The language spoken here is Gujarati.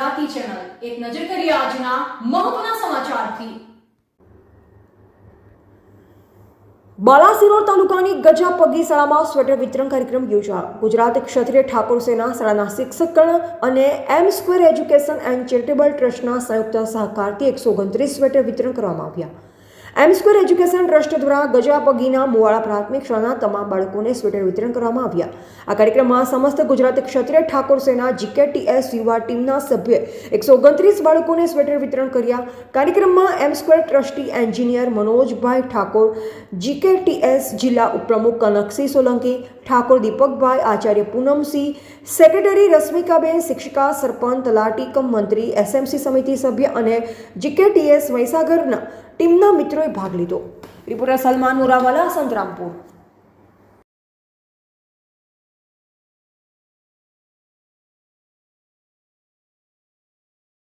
ગુજરાતી ચેનલ એક નજર કરીએ આજના મહત્વના સમાચારથી. બાલાસિનોર તાલુકાની ગજા પગી શાળામાં સ્વેટર વિતરણ કાર્યક્રમ યોજાયો. ગુજરાત ક્ષત્રિય ઠાકોર સેના શાળાના શિક્ષકગણ અને M square education and charitable ટ્રસ્ટના સંયુક્ત સહકારથી એકસો ઓગણત્રીસ સ્વેટર વિતરણ કરવામાં આવ્યા. એમ સ્ક્વેર એજ્યુકેશન ટ્રસ્ટ દ્વારા ગજા પગીના મુવાડા પ્રાથમિક શાળાના તમામ બાળકોને સ્વેટર વિતરણ કરવામાં આવ્યા. આ કાર્યક્રમમાં સમસ્ત ગુજરાત ક્ષત્રિય ઠાકોર સેના, જીકેટીએસ યુવા ટીમના સભ્ય એકસો ઓગણત્રીસ બાળકોને સ્વેટર વિતરણ કર્યા. કાર્યક્રમમાં એમ સ્ક્વેર ટ્રસ્ટી એન્જિનિયર મનોજભાઈ ઠાકોર, જીકેટીએસ જિલ્લા ઉપપ્રમુખ કનકસિંહ સોલંકી, ઠાકોર દીપકભાઈ આચાર્ય પૂનમસિંહ, સેક્રેટરી રશ્મિકાબેન, શિક્ષિકા સરપંચ તલાટી કમ મંત્રી, એસએમસી સમિતિ સભ્ય અને જીકેટીએસ મહીસાગરના ટીમના મિત્રોએ ભાગ લીધો. ત્રિપુરા સલમાન મુરાવાલા સંતરામપુર